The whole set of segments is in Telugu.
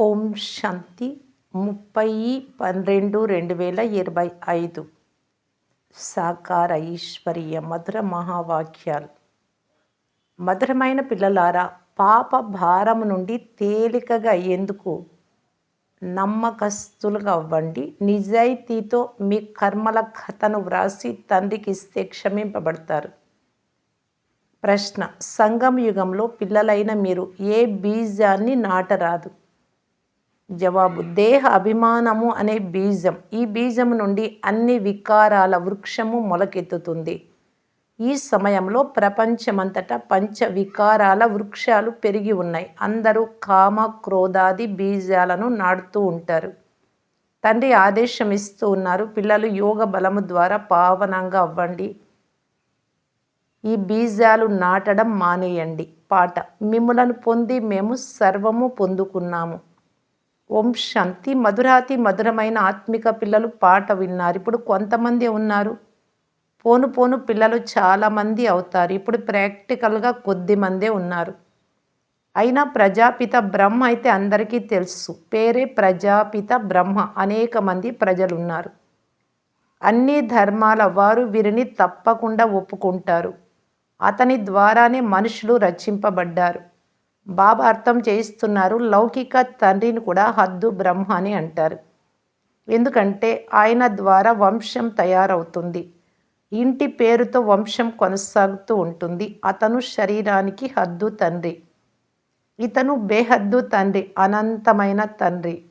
ఓం శాంతి. ముప్పై పన్నెండు రెండు వేల ఇరవై ఐదు. సాకార ఐశ్వర్య మధుర మహావాక్యాలు. మధురమైన పిల్లలారా పాప భారం నుండి తేలికగా అయ్యేందుకు నమ్మకస్తులుగా అవ్వండి. నిజాయితీతో మీ కర్మల కథను వ్రాసి తండ్రికి ఇస్తే క్షమింపబడతారు. ప్రశ్న సంగం యుగంలో పిల్లలైన మీరు ఏ బీజాన్ని నాటరాదు? జవాబు దేహ అభిమానము అనే బీజం. ఈ బీజం నుండి అన్ని వికారాల వృక్షము మొలకెత్తుతుంది. ఈ సమయంలో ప్రపంచమంతటా పంచ వికారాల వృక్షాలు పెరిగి ఉన్నాయి. అందరూ కామ క్రోధాది బీజాలను నాటుతూ ఉంటారు. తండ్రి ఆదేశం ఇస్తూ ఉన్నారు పిల్లలు యోగ బలము ద్వారా పావనంగా అవ్వండి. ఈ బీజాలు నాటడం మానేయండి. పాట మిమ్మలను పొంది మేము సర్వము పొందుకున్నాము. ఓం శాంతి. మధురాతి మధురమైన ఆత్మిక పిల్లలు పాట విన్నారు. ఇప్పుడు కొంతమంది ఉన్నారు. పోను పోను పిల్లలు చాలామంది అవుతారు. ఇప్పుడు ప్రాక్టికల్గా కొద్ది మందే ఉన్నారు. అయినా ప్రజాపిత బ్రహ్మ అయితే అందరికీ తెలుసు. పేరే ప్రజాపిత బ్రహ్మ. అనేక మంది ప్రజలు ఉన్నారు అన్ని ధర్మాల వారు వీరిని తప్పకుండా ఒప్పుకుంటారు. అతని ద్వారానే మనుషులు రచింపబడ్డారు బాబా అర్థం చేయిస్తున్నారు. లౌకిక తండ్రిని కూడా హద్దు బ్రహ్మ అని అంటారు. ఎందుకంటే ఆయన ద్వారా వంశం తయారవుతుంది. ఇంటి పేరుతో వంశం కొనసాగుతూ ఉంటుంది. అతను శరీరానికి హద్దు తండ్రి. ఇతను బేహద్దు తండ్రి అనంతమైన తండ్రి.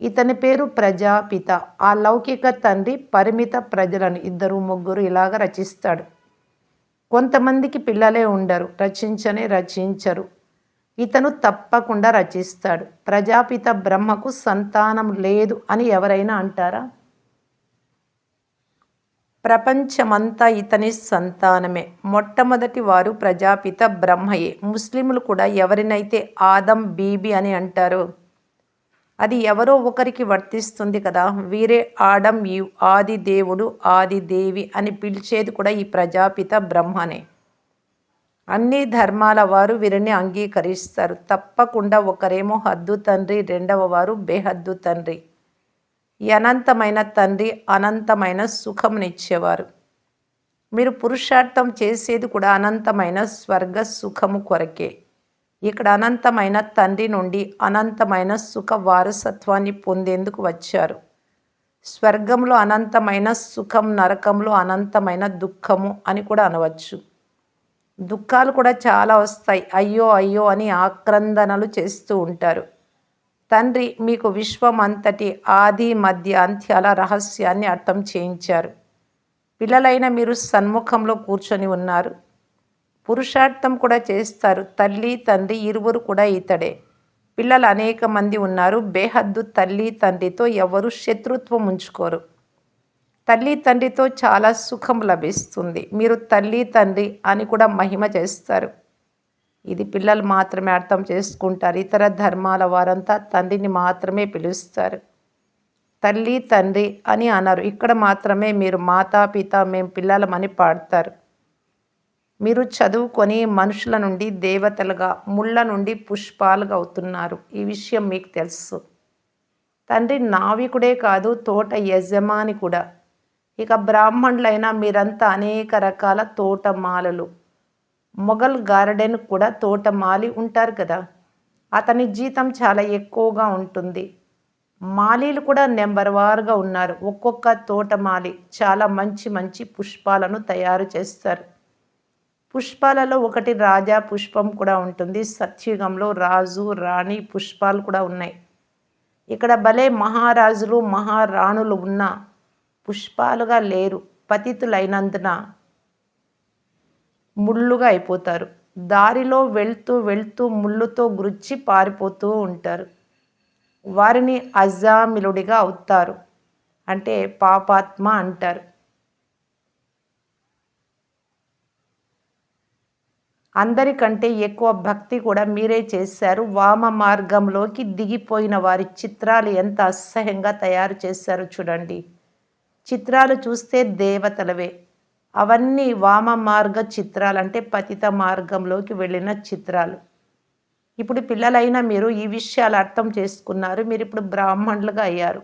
ఇతని పేరు ప్రజాపిత. ఆ లౌకిక తండ్రి పరిమిత ప్రజలను ఇద్దరు ముగ్గురు ఇలాగ రచిస్తాడు. కొంతమందికి పిల్లలే ఉండరు. రచించనే రచించరు. ఇతను తప్పకుండా రచిస్తాడు. ప్రజాపిత బ్రహ్మకు సంతానం లేదు అని ఎవరైనా అంటారా? ప్రపంచమంతా ఇతని సంతానమే. మొట్టమొదటి వారు ప్రజాపిత బ్రహ్మయే. ముస్లింలు కూడా ఎవరినైతే ఆదం బీబీ అని అంటారో అది ఎవరో ఒకరికి వర్తిస్తుంది కదా. వీరే ఆడం యు ఆది దేవుడు ఆది దేవి అని పిలిచేది కూడా ఈ ప్రజాపిత బ్రహ్మనే. అన్ని ధర్మాల వారు వీరిని అంగీకరిస్తారు. తప్పకుండా ఒకరేమో హద్దు తండ్రి రెండవ వారు బేహద్దు తండ్రి. ఈ అనంతమైన తండ్రి అనంతమైన సుఖమునిచ్చేవారు. మీరు పురుషార్థం చేసేది కూడా అనంతమైన స్వర్గ సుఖము కొరకే. ఇక్కడ అనంతమైన తండ్రి నుండి అనంతమైన సుఖ వారసత్వాన్ని పొందేందుకు వచ్చారు. స్వర్గంలో అనంతమైన సుఖం నరకంలో అనంతమైన దుఃఖము అని కూడా అనవచ్చు. దుఃఖాలు కూడా చాలా వస్తాయి. అయ్యో అయ్యో అని ఆక్రందనలు చేస్తూ ఉంటారు. తండ్రి మీకు విశ్వం అంతటి ఆది మధ్య అంత్యాల రహస్యాన్ని అర్థం చేయించారు. పిల్లలైన మీరు సన్ముఖంలో కూర్చొని ఉన్నారు. పురుషార్థం కూడా చేస్తారు. తల్లి తండ్రి ఇరువురు కూడా ఇతడే. పిల్లలు అనేక మంది ఉన్నారు. బేహద్దు తల్లి తండ్రితో ఎవరు శత్రుత్వం ఉంచుకోరు. తల్లి తండ్రితో చాలా సుఖం లభిస్తుంది. మీరు తల్లి తండ్రి అని కూడా మహిమ చేస్తారు. ఇది పిల్లలు మాత్రమే అర్థం చేసుకుంటారు. ఇతర ధర్మాల వారంతా తండ్రిని మాత్రమే పిలుస్తారు. తల్లి తండ్రి అని అన్నారు. ఇక్కడ మాత్రమే మీరు మాతా పిత మేము పిల్లలమని పాడతారు. మీరు చదువుకొని మనుషుల నుండి దేవతలుగా ముళ్ళ నుండి పుష్పాలుగా అవుతున్నారు. ఈ విషయం మీకు తెలుసు. తండ్రి నావికుడే కాదు తోట యజమాని కూడా. ఇక బ్రాహ్మణులైన మీరంతా అనేక రకాల తోటమాలలు. మొఘల్ గార్డెన్ కూడా తోటమాలి ఉంటారు కదా. అతని జీతం చాలా ఎక్కువగా ఉంటుంది. మాలీలు కూడా నెంబర్ వారుగా ఉన్నారు. ఒక్కొక్క తోటమాలి చాలా మంచి మంచి పుష్పాలను తయారు చేస్తారు. పుష్పాలలో ఒకటి రాజా పుష్పం కూడా ఉంటుంది. సత్యుగంలో రాజు రాణి పుష్పాలు కూడా ఉన్నాయి. ఇక్కడ భలే మహారాజులు మహారాణులు ఉన్న పుష్పాలుగా లేరు. పతితులైనందున ముళ్ళుగా అయిపోతారు. దారిలో వెళ్తూ వెళ్తూ ముళ్ళుతో గుచ్చి పారిపోతూ ఉంటారు. వారిని అజామిలుడిగా అవుతారు. అంటే పాపాత్మ అంటారు. అందరికంటే ఎక్కువ భక్తి కూడా మీరే చేశారు. వామ మార్గంలోకి దిగిపోయిన వారి చిత్రాలు ఎంత అసహ్యంగా తయారు చేశారో చూడండి. చిత్రాలు చూస్తే దేవతలవే. అవన్నీ వామ మార్గ చిత్రాలు అంటే పతిత మార్గంలోకి వెళ్ళిన చిత్రాలు. ఇప్పుడు పిల్లలైనా మీరు ఈ విషయాలు అర్థం చేసుకున్నారు మీరు ఇప్పుడు బ్రాహ్మణులుగా అయ్యారు.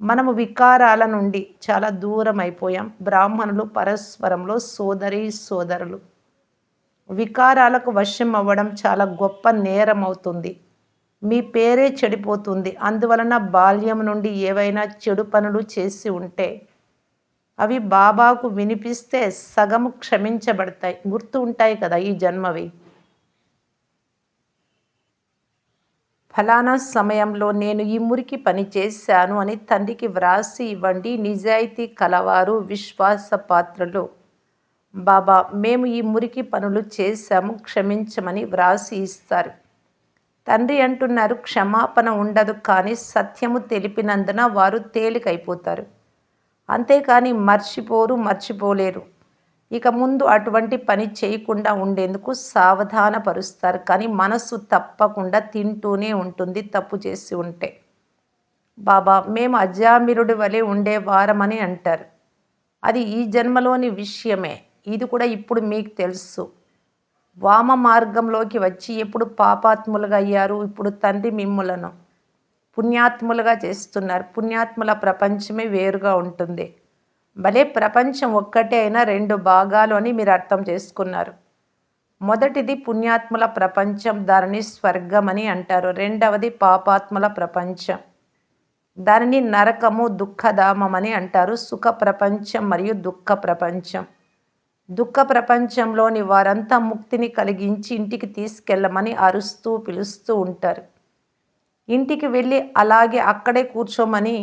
మనము వికారాల నుండి చాలా దూరం అయిపోయాం. బ్రాహ్మణులు పరస్పరంలో సోదరి సోదరులు. వికారాలకు వశం అవ్వడం చాలా గొప్ప నేరం అవుతుంది. మీ పేరే చెడిపోతుంది. అందువలన బాల్యం నుండి ఏవైనా చెడు పనులు చేసి ఉంటే అవి బాబాకు వినిపిస్తే సగము క్షమించబడతాయి. గుర్తు ఉంటాయి కదా ఈ జన్మవి. ఫలానా సమయంలో నేను ఈ మురికి పని చేశాను అని తండ్రికి వ్రాసి ఇవ్వండి. నిజాయితీ కలవారు విశ్వాస పాత్రలు. బాబా మేము ఈ మురికి పనులు చేశాము క్షమించమని వ్రాసి ఇస్తారు. తండ్రి అంటున్నారు క్షమాపణ ఉండదు కానీ సత్యము తెలిపినందున వారు తేలికైపోతారు. అంతేకాని మర్చిపోరు మర్చిపోలేరు. ఇక ముందు అటువంటి పని చేయకుండా ఉండేందుకు సావధానపరుస్తారు. కానీ మనస్సు తప్పకుండా తింటూనే ఉంటుంది తప్పు చేసి ఉంటే. బాబా మేము అజామిరుడి వలె ఉండేవారమని అంటారు. అది ఈ జన్మలోని విషయమే. ఇది కూడా ఇప్పుడు మీకు తెలుసు. వామ మార్గంలోకి వచ్చి ఎప్పుడు పాపాత్ములుగా అయ్యారు? ఇప్పుడు తండ్రి మిమ్ములను పుణ్యాత్ములుగా చేస్తున్నారు. పుణ్యాత్ముల ప్రపంచమే వేరుగా ఉంటుంది. భలే ప్రపంచం ఒక్కటే అయినా రెండు భాగాలు అని మీరు అర్థం చేసుకున్నారు. మొదటిది పుణ్యాత్ముల ప్రపంచం దానిని స్వర్గం అని అంటారు. రెండవది పాపాత్ముల ప్రపంచం దానిని నరకము దుఃఖధామం అని అంటారు. సుఖ ప్రపంచం మరియు దుఃఖ ప్రపంచం. దుఃఖ ప్రపంచంలోని వారంతా ముక్తిని కలిగించి ఇంటికి తీసుకెళ్ళమని అరుస్తూ పిలుస్తూ ఉంటారు. ఇంటికి వెళ్ళి అలాగే అక్కడే కూర్చోమని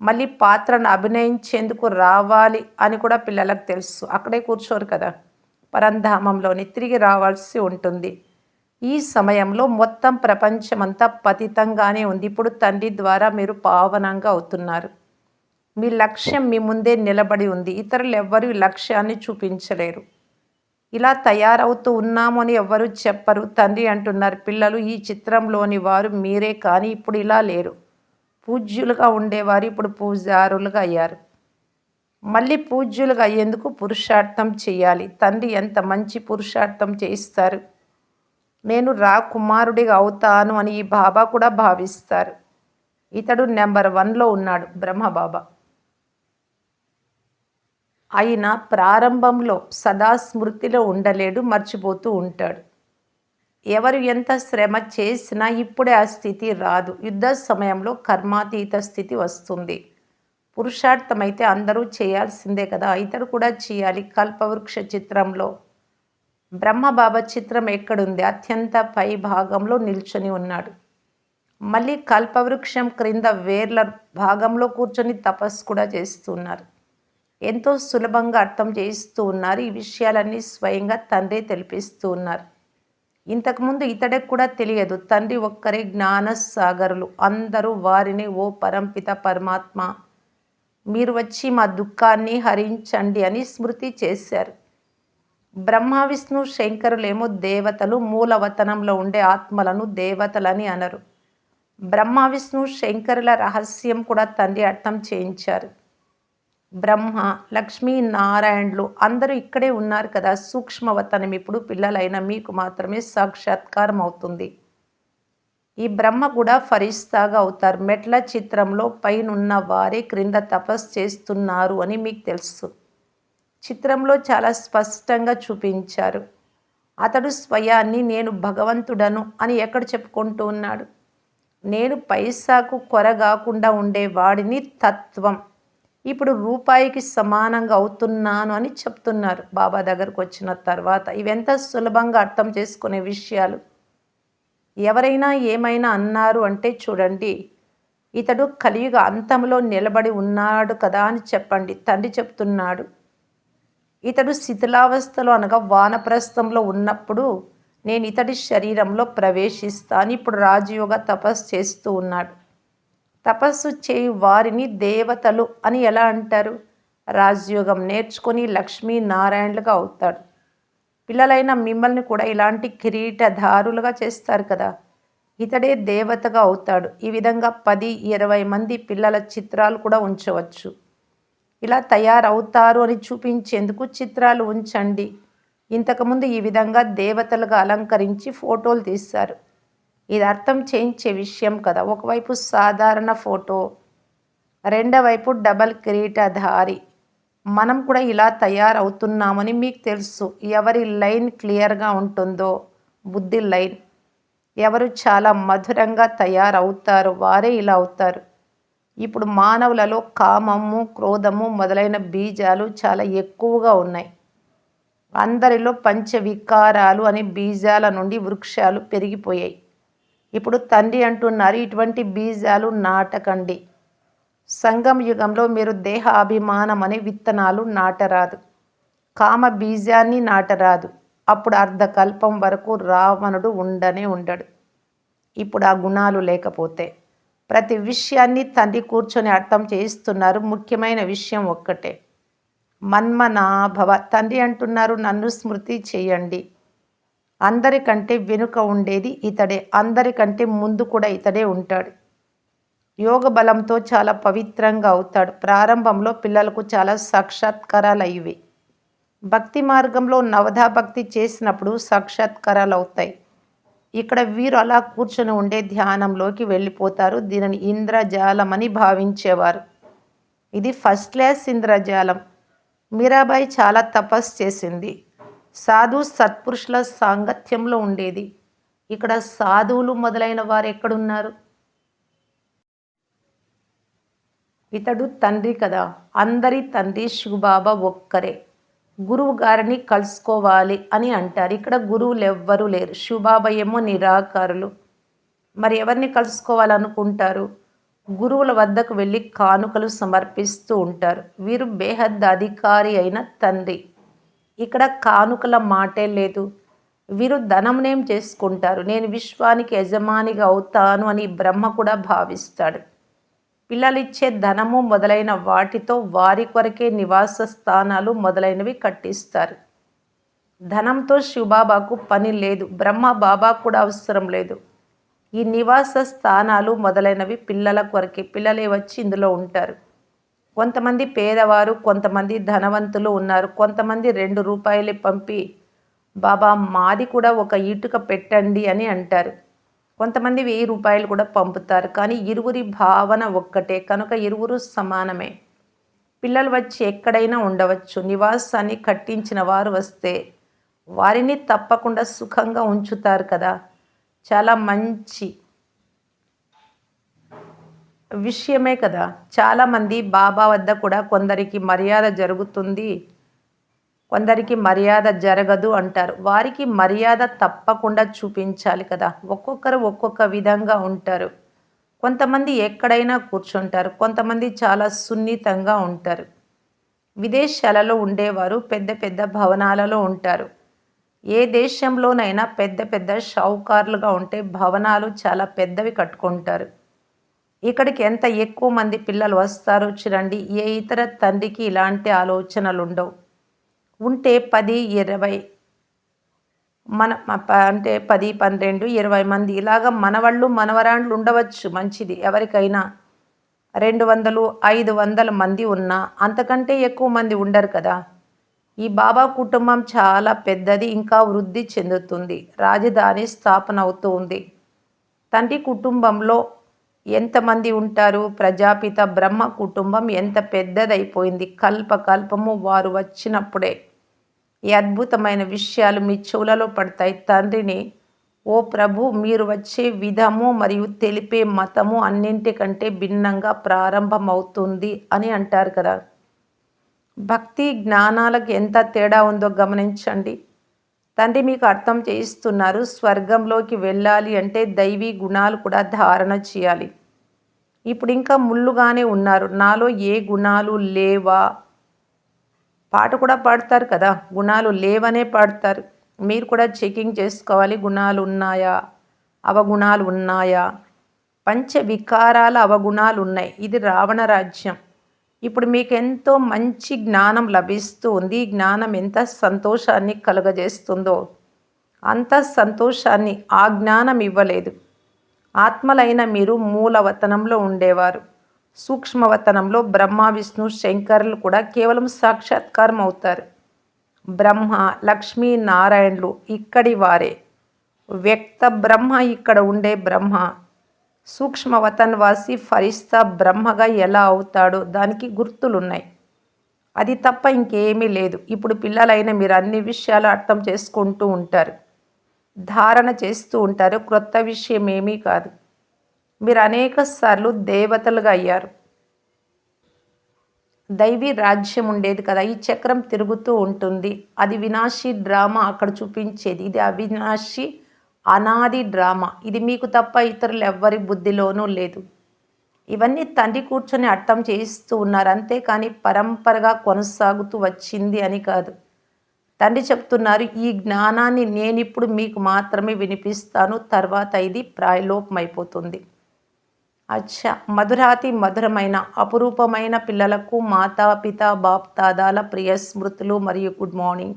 మళ్ళీ పాత్రను అభినయించేందుకు రావాలి అని కూడా పిల్లలకు తెలుసు. అక్కడే కూర్చోరు కదా. పరంధామంలోని తిరిగి రావాల్సి ఉంటుంది. ఈ సమయంలో మొత్తం ప్రపంచమంతా పతితంగానే ఉంది. ఇప్పుడు తండ్రి ద్వారా మీరు పావనంగా అవుతున్నారు. మీ లక్ష్యం మీ ముందే నిలబడి ఉంది. ఇతరులు ఎవ్వరూ లక్ష్యాన్ని చూపించలేరు. ఇలా తయారవుతూ ఉన్నాము అని చెప్పరు. తండ్రి అంటున్నారు పిల్లలు ఈ చిత్రంలోని వారు మీరే కానీ ఇప్పుడు ఇలా లేరు. పూజ్యులుగా ఉండేవారు ఇప్పుడు పూజారులుగా అయ్యారు. మళ్ళీ పూజ్యులుగా అయ్యేందుకు పురుషార్థం చేయాలి. తండ్రి ఎంత మంచి పురుషార్థం చేయిస్తారు. నేను రా కుమారుడిగా అవుతాను అని ఈ బాబా కూడా భావిస్తారు. ఇతడు నెంబర్ వన్లో ఉన్నాడు బ్రహ్మబాబా. అయినా ప్రారంభంలో సదా స్మృతిలో ఉండలేడు మర్చిపోతూ ఉంటాడు. ఎవరు ఎంత శ్రమ చేసినా ఇప్పుడే ఆ స్థితి రాదు. యుద్ధ సమయంలో కర్మాతీత స్థితి వస్తుంది. పురుషార్థమైతే అందరూ చేయాల్సిందే కదా. ఇతడు కూడా చేయాలి. కల్పవృక్ష చిత్రంలో బ్రహ్మబాబా చిత్రం ఎక్కడుంది? అత్యంత పై భాగంలో నిల్చొని ఉన్నాడు. మళ్ళీ కల్పవృక్షం క్రింద వేర్ల భాగంలో కూర్చొని తపస్సు కూడా చేస్తున్నారు. ఎంతో సులభంగా అర్థం చేయిస్తూ ఉన్నారు. ఈ విషయాలన్నీ స్వయంగా తండ్రి తెలిపిస్తూ ఉన్నారు. ఇంతకుముందు ఇతడికి కూడా తెలియదు. తండ్రి ఒక్కరే జ్ఞాన సాగరులు అందరూ వారిని ఓ పరంపిత పరమాత్మ మీరు వచ్చి మా దుఃఖాన్ని హరించండి అని స్మృతి చేశారు. బ్రహ్మ విష్ణు శంకరులేమో దేవతలు మూలవతనంలో ఉండే ఆత్మలను దేవతలని అనరు. బ్రహ్మ విష్ణు శంకరుల రహస్యం కూడా తండ్రి అర్థం చేయించారు. బ్రహ్మ లక్ష్మీ నారాయణులు అందరూ ఇక్కడే ఉన్నారు కదా. సూక్ష్మవతనం ఇప్పుడు పిల్లలైన మీకు మాత్రమే సాక్షాత్కారం అవుతుంది. ఈ బ్రహ్మ కూడా ఫరిస్తాగా అవుతారు. మెట్ల చిత్రంలో పైనున్న వారే క్రింద తపస్సు చేస్తున్నారు అని మీకు తెలుసు. చిత్రంలో చాలా స్పష్టంగా చూపించారు. అతడు స్వయాన్ని నేను భగవంతుడను అని ఎక్కడ చెప్పుకుంటూ ఉన్నాడు? నేను పైసాకు కొరగాకుండా ఉండేవాడిని తత్వం ఇప్పుడు రూపాయికి సమానంగా అవుతున్నాను అని చెప్తున్నారు. బాబా దగ్గరకు వచ్చిన తర్వాత ఇవెంత సులభంగా అర్థం చేసుకునే విషయాలు? ఎవరైనా ఏమైనా అన్నారు అంటే చూడండి ఇతడు కలియుగ అంతంలో నిలబడి ఉన్నాడు కదా అని చెప్పండి తండ్రి చెప్తున్నాడు. ఇతడు శిథిలావస్థలో అనగా వానప్రస్థంలో ఉన్నప్పుడు నేను ఇతడి శరీరంలో ప్రవేశిస్తాను ఇప్పుడు రాజయోగ తపస్సు చేస్తూ ఉన్నాడు. తపస్సు చేయు వారిని దేవతలు అని ఎలా అంటారు? రాజయోగం నేర్చుకొని లక్ష్మీ నారాయణులుగా అవుతాడు. పిల్లలైన మిమ్మల్ని కూడా ఇలాంటి కిరీటధారులుగా చేస్తారు కదా. ఇతడే దేవతగా అవుతాడు. ఈ విధంగా పది ఇరవై మంది పిల్లల చిత్రాలు కూడా ఉంచవచ్చు. ఇలా తయారవుతారు అని చూపించేందుకు చిత్రాలు ఉంచండి. ఇంతకుముందు ఈ విధంగా దేవతలుగా అలంకరించి ఫోటోలు తీస్తారు. ఇది అర్థం చేయించే విషయం కదా. ఒకవైపు సాధారణ ఫోటో రెండవైపు డబల్ కిరీటధారి. మనం కూడా ఇలా తయారవుతున్నామని మీకు తెలుసు. ఎవరి లైన్ క్లియర్గా ఉంటుందో బుద్ధి లైన్. ఎవరు చాలా మధురంగా తయారవుతారు వారే ఇలా అవుతారు. ఇప్పుడు మానవులలో కామము క్రోధము మొదలైన బీజాలు చాలా ఎక్కువగా ఉన్నాయి. అందరిలో పంచవికారాలు అనే బీజాల నుండి వృక్షాలు పెరిగిపోయాయి. ఇప్పుడు తండ్రి అంటున్నారు ఇటువంటి బీజాలు నాటకండి. సంగం యుగంలో మీరు దేహాభిమానం అనే విత్తనాలు నాటరాదు. కామ బీజాన్ని నాటరాదు. అప్పుడు అర్ధకల్పం వరకు రావణుడు ఉండనే ఉండడు. ఇప్పుడు ఆ గుణాలు లేకపోతే ప్రతి విషయాన్ని తండ్రి కూర్చొని అర్థం చేయిస్తున్నారు. ముఖ్యమైన విషయం ఒక్కటే. మన్మనాభవ తండ్రి అంటున్నారు నన్ను స్మృతి చేయండి. అందరికంటే వెనుక ఉండేది ఇతడే. అందరికంటే ముందు కూడా ఇతడే ఉంటాడు. యోగ బలంతో చాలా పవిత్రంగా అవుతాడు. ప్రారంభంలో పిల్లలకు చాలా సాక్షాత్కారాలు అయ్యి భక్తి మార్గంలో నవధా భక్తి చేసినప్పుడు సాక్షాత్కారాలు అవుతాయి ఇక్కడ వీరు అలా కూర్చొని ఉండే ధ్యానంలోకి వెళ్ళిపోతారు. దీనిని ఇంద్రజాలం అని భావించేవారు. ఇది ఫస్ట్ క్లాస్ ఇంద్రజాలం. మీరాబాయి చాలా తపస్సు చేసింది. సాధు సత్పురుషుల సాంగత్యంలో ఉండేది. ఇక్కడ సాధువులు మొదలైన వారు ఎక్కడున్నారు? ఇతడు తండ్రి కదా. అందరి తండ్రి శివబాబా ఒక్కరే. గురువు గారిని కలుసుకోవాలి అని అంటారు. ఇక్కడ గురువులు ఎవ్వరూ లేరు. శివబాబా ఏమో నిరాకారులు. మరి ఎవరిని కలుసుకోవాలనుకుంటారు? గురువుల వద్దకు వెళ్ళి కానుకలు సమర్పిస్తూ ఉంటారు. వీరు బేహద్ అధికారి అయిన తండ్రి. ఇక్కడ కానుకల మాటే లేదు. వీరు ధనంనేం చేసుకుంటారు? నేను విశ్వానికి యజమానిగా అవుతాను అని బ్రహ్మ కూడా భావిస్తాడు. పిల్లలిచ్చే ధనము మొదలైన వాటితో వారి కొరకే నివాస స్థానాలు మొదలైనవి కట్టిస్తారు. ధనంతో శివబాబాకు పని లేదు. బ్రహ్మ బాబా కూడా అవసరం లేదు. ఈ నివాస స్థానాలు మొదలైనవి పిల్లల కొరకే. పిల్లలే వచ్చి ఇందులో ఉంటారు. కొంతమంది పేదవారు కొంతమంది ధనవంతులు ఉన్నారు. కొంతమంది రెండు రూపాయలు పంపి బాబా మాది కూడా ఒక ఇటుక పెట్టండి అని అంటారు. కొంతమంది వెయ్యి రూపాయలు కూడా పంపుతారు. కానీ ఇరువురి భావన ఒక్కటే. కనుక ఇరువురు సమానమే. పిల్లలు వచ్చి ఎక్కడైనా ఉండవచ్చు. నివాసాన్ని కట్టించిన వారు వస్తే వారిని తప్పకుండా సుఖంగా ఉంచుతారు కదా. చాలా మంచి విషయమే కదా. చాలామంది బాబా వద్ద కూడా కొందరికి మర్యాద జరుగుతుంది. కొందరికి మర్యాద జరగదు అంటారు. వారికి మర్యాద తప్పకుండా చూపించాలి కదా. ఒక్కొక్కరు ఒక్కొక్క విధంగా ఉంటారు. కొంతమంది ఎక్కడైనా కూర్చుంటారు. కొంతమంది చాలా సున్నితంగా ఉంటారు. విదేశాలలో ఉండేవారు పెద్ద పెద్ద భవనాలలో ఉంటారు. ఏ దేశంలోనైనా పెద్ద పెద్ద షావుకారులుగా ఉంటే భవనాలు చాలా పెద్దవి కట్టుకుంటారు. ఇక్కడికి ఎంత ఎక్కువ మంది పిల్లలు వస్తారో చూడండి. ఏ ఇతర తండ్రికి ఇలాంటి ఆలోచనలు ఉండవు ఉంటే పది ఇరవై మన అంటే పది పన్నెండు ఇరవై మంది. ఇలాగ మనవాళ్ళు మనవరాండ్లు ఉండవచ్చు మంచిది. ఎవరికైనా రెండు వందలు ఐదు వందల మంది ఉన్నా అంతకంటే ఎక్కువ మంది ఉండరు కదా. ఈ బాబా కుటుంబం చాలా పెద్దది ఇంకా వృద్ధి చెందుతుంది. రాజధాని స్థాపన అవుతూ ఉంది. తండ్రి కుటుంబంలో ఎంతమంది ఉంటారు? ప్రజాపిత బ్రహ్మ కుటుంబం ఎంత పెద్దదైపోయింది? కల్ప కల్పము వారు వచ్చినప్పుడే. ఈ అద్భుతమైన విషయాలు మీ చెవులలో పడతాయి. తండ్రిని ఓ ప్రభు మీరు వచ్చే విధము మరియు తెలిపే మతము అన్నింటికంటే భిన్నంగా ప్రారంభమవుతుంది అని అంటారు కదా. భక్తి జ్ఞానాలకు ఎంత తేడా ఉందో గమనించండి. తండ్రి మీకు అర్థం చేయిస్తున్నారు స్వర్గంలోకి వెళ్ళాలి అంటే దైవీ గుణాలు కూడా ధారణ చేయాలి. ఇప్పుడు ఇంకా ముళ్ళుగానే ఉన్నారు. నాలో ఏ గుణాలు లేవా? పాట కూడా పాడతారు కదా. గుణాలు లేవనే పాడతారు. మీరు కూడా చెకింగ్ చేసుకోవాలి. గుణాలు ఉన్నాయా? అవగుణాలు ఉన్నాయా? పంచ వికారాల అవగుణాలు ఉన్నాయి. ఇది రావణ రాజ్యం. ఇప్పుడు మీకు ఎంతో మంచి జ్ఞానం లభిస్తూ ఉంది. జ్ఞానం ఎంత సంతోషాన్ని కలుగజేస్తుందో. అంత సంతోషాన్ని ఆ జ్ఞానం ఇవ్వలేదు. ఆత్మలైన మీరు మూలవతనంలో ఉండేవారు. సూక్ష్మవతనంలో బ్రహ్మ విష్ణు శంకర్లు కూడా కేవలం సాక్షాత్కారం అవుతారు. బ్రహ్మ లక్ష్మీ నారాయణులు ఇక్కడి వారే. వ్యక్త బ్రహ్మ ఇక్కడ ఉండే బ్రహ్మ. సూక్ష్మవతన్వాసి ఫరిస్తా బ్రహ్మగా ఎలా అవుతాడో దానికి గుర్తులున్నాయి. అది తప్ప ఇంకేమీ లేదు. ఇప్పుడు పిల్లలైన మీరు అన్ని విషయాలు అర్థం చేసుకుంటూ ఉంటారు. ధారణ చేస్తూ ఉంటారు. క్రొత్త విషయం ఏమీ కాదు. మీరు అనేక సార్లు దేవతలుగా అయ్యారు. దైవీ రాజ్యం ఉండేది కదా. ఈ చక్రం తిరుగుతూ ఉంటుంది. అది వినాశి డ్రామా అక్కడ చూపించేది. ఇది అవినాశి అనాది డ్రామా. ఇది మీకు తప్ప ఇతరులు ఎవ్వరి బుద్ధిలోనూ లేదు. ఇవన్నీ తండ్రి కూర్చొని అర్థం చేయిస్తూ ఉన్నారు. అంతేకాని పరంపరగా కొనసాగుతూ వచ్చింది అని కాదు. తండ్రి చెప్తున్నారు ఈ జ్ఞానాన్ని నేను ఇప్పుడు మీకు మాత్రమే వినిపిస్తాను. తర్వాత ఇది ప్రాయలోపమైపోతుంది. అచ్చా! మధురాతి మధురమైన అపురూపమైన పిల్లలకు మాతా పిత బాప్తాదాల ప్రియ స్మృతులు మరియు గుడ్ మార్నింగ్.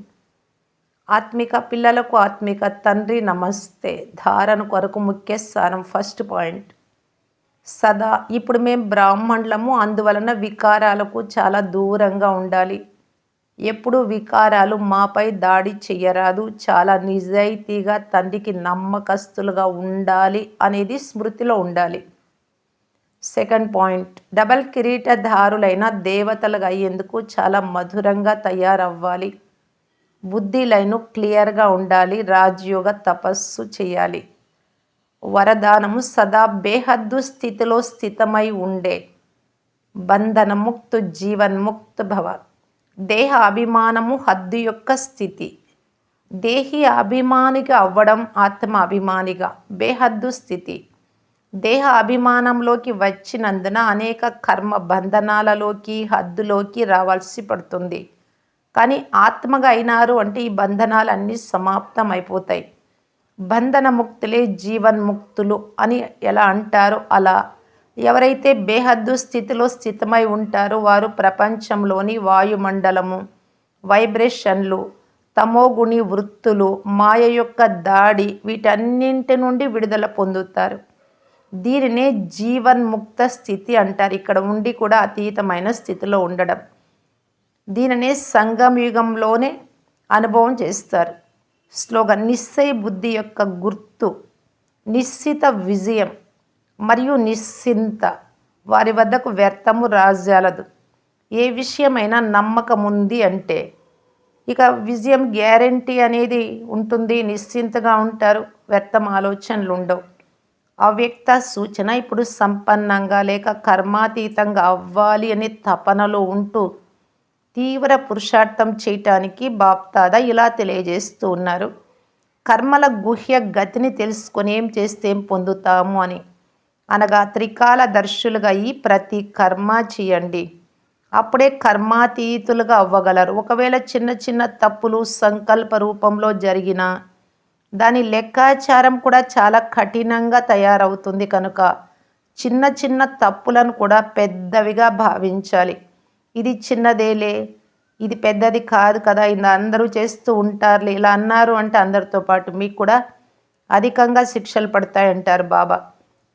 ఆత్మిక పిల్లలకు ఆత్మిక తండ్రి నమస్తే ధారణ కొరకు ముఖ్య స్థానం ఫస్ట్ పాయింట్. సదా ఇప్పుడు మేము బ్రాహ్మణులము అందువలన వికారాలకు చాలా దూరంగా ఉండాలి. ఎప్పుడు వికారాలు మాపై దాడి చెయ్యరాదు. చాలా నిజాయితీగా తండ్రికి నమ్మకస్తులుగా ఉండాలి అనేది స్మృతిలో ఉండాలి. Second point. డబల్ కిరీటధారులైన దేవతలుగా అయ్యేందుకు చాలా మధురంగా తయారవ్వాలి. బుద్ధి లైను క్లియర్గా ఉండాలి. రాజయోగ తపస్సు చేయాలి. వరదానము సదా బేహద్దు స్థితిలో స్థితమై ఉండే. బంధనముక్తు జీవన్ముక్త భవ దేహ అభిమానము హద్దు యొక్క స్థితి. దేహి అభిమానిగా అవ్వడం ఆత్మ అభిమానిగా బేహద్దు స్థితి. దేహ అభిమానంలోకి వచ్చినందున అనేక కర్మ బంధనాలలోకి హద్దులోకి రావాల్సి పడుతుంది. కానీ ఆత్మగా అయినారు అంటే ఈ బంధనాలన్నీ సమాప్తం అయిపోతాయి బంధన ముక్తులే జీవన్ముక్తులు అని ఎలా అంటారో అలా ఎవరైతే బేహద్దు స్థితిలో స్థితమై ఉంటారో వారు ప్రపంచంలోని వాయుమండలము వైబ్రేషన్లు తమోగుణి వృత్తులు మాయ యొక్క దాడి వీటన్నింటి నుండి విడుదల పొందుతారు. దీనినే జీవన్ముక్త స్థితి అంటారు. ఇక్కడ ఉండి కూడా అతీతమైన స్థితిలో ఉండడం. దీనినే సంగమయుగంలోనే అనుభవం చేస్తారు. స్లోగన్ నిశ్చయ బుద్ధి యొక్క గుర్తు నిశ్చిత విజయం మరియు నిశ్చింత. వారి వద్దకు వ్యర్థము రాజాలదు. ఏ విషయమైనా నమ్మకం ఉంది అంటే ఇక విజయం గ్యారంటీ అనేది ఉంటుంది. నిశ్చింతగా ఉంటారు. వ్యర్థం ఆలోచనలు ఉండవు అవ్యక్త సూచన ఇప్పుడు సంపన్నంగా లేక కర్మాతీతంగా అవ్వాలి అనే తపనలో ఉంటూ తీవ్ర పురుషార్థం చేయటానికి బాప్తాద ఇలా తెలియజేస్తూ ఉన్నారు. కర్మల గుహ్య గతిని తెలుసుకొని ఏం చేస్తే ఏం పొందుతాము అని. అనగా త్రికాల దర్శులుగా ఈ ప్రతి కర్మ చేయండి. అప్పుడే కర్మాతీతులుగా అవ్వగలరు. ఒకవేళ చిన్న చిన్న తప్పులు సంకల్ప రూపంలో జరిగిన దాని లెక్కాచారం కూడా చాలా కఠినంగా తయారవుతుంది కనుక చిన్న చిన్న తప్పులను కూడా పెద్దవిగా భావించాలి. ఇది చిన్నదేలే ఇది పెద్దది కాదు కదా ఇది అందరూ చేస్తూ ఉంటారులే ఇలా అన్నారు అంటే అందరితో పాటు మీకు కూడా అధికంగా శిక్షలు పడతాయంటారు బాబా.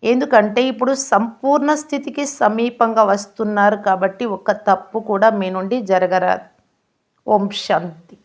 ఎందుకంటే ఇప్పుడు సంపూర్ణ స్థితికి సమీపంగా వస్తున్నారు కాబట్టి ఒక తప్పు కూడా మీ నుండి జరగరాదు. ఓం శాంతి.